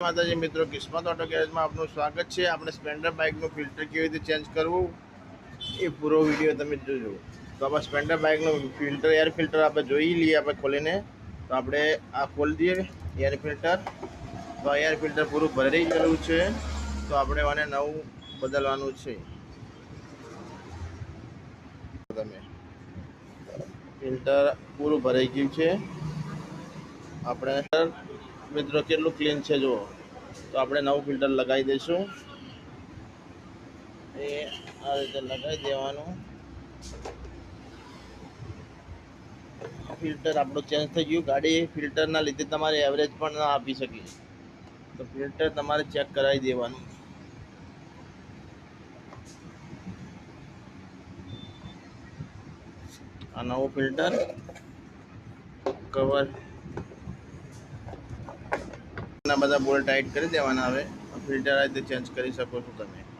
માતાજી મિત્રો, કિસ્મત ઓટો ગેરેજમાં આપનું સ્વાગત છે. આપણે સ્પ્લેન્ડર બાઇકનું ફિલ્ટર કેવી રીતે ચેન્જ કરવું, એ પૂરો વીડિયો તમે જોજો. તો આપણે સ્પ્લેન્ડર બાઇકનું ફિલ્ટર એર ફિલ્ટર આપણે જોઈ લઈએ આપણે ખોલીને. તો આપણે આ ખોલી દઈએ એર ફિલ્ટર તો એર ફિલ્ટર પૂરું ભરી ગયેલું છે. તો આપણે આને નવું બદલવાનું છે. તમે ફિલ્ટર પૂરું ભરાઈ ગયું છે. આપણે મિત્રો, કેટલું ક્લીન છે, જુઓ. તો આપણે નવું ફિલ્ટર લગાવી દઈશું. એ આ રીતે લગાવી દેવાનું. ફિલ્ટર આપણું ચેન્જ થઈ ગયું. ગાડી ફિલ્ટરના લીધે તમારે એવરેજ પણ ના આપી શકે તો ફિલ્ટર તમારે ચેક કરાવી દેવાનું. આ નવું ફિલ્ટર કવર બધા બોલ ટાઈટ કરી દેવાના હવે. ફિલ્ટર આ રીતે ચેન્જ કરી શકો છો તમે.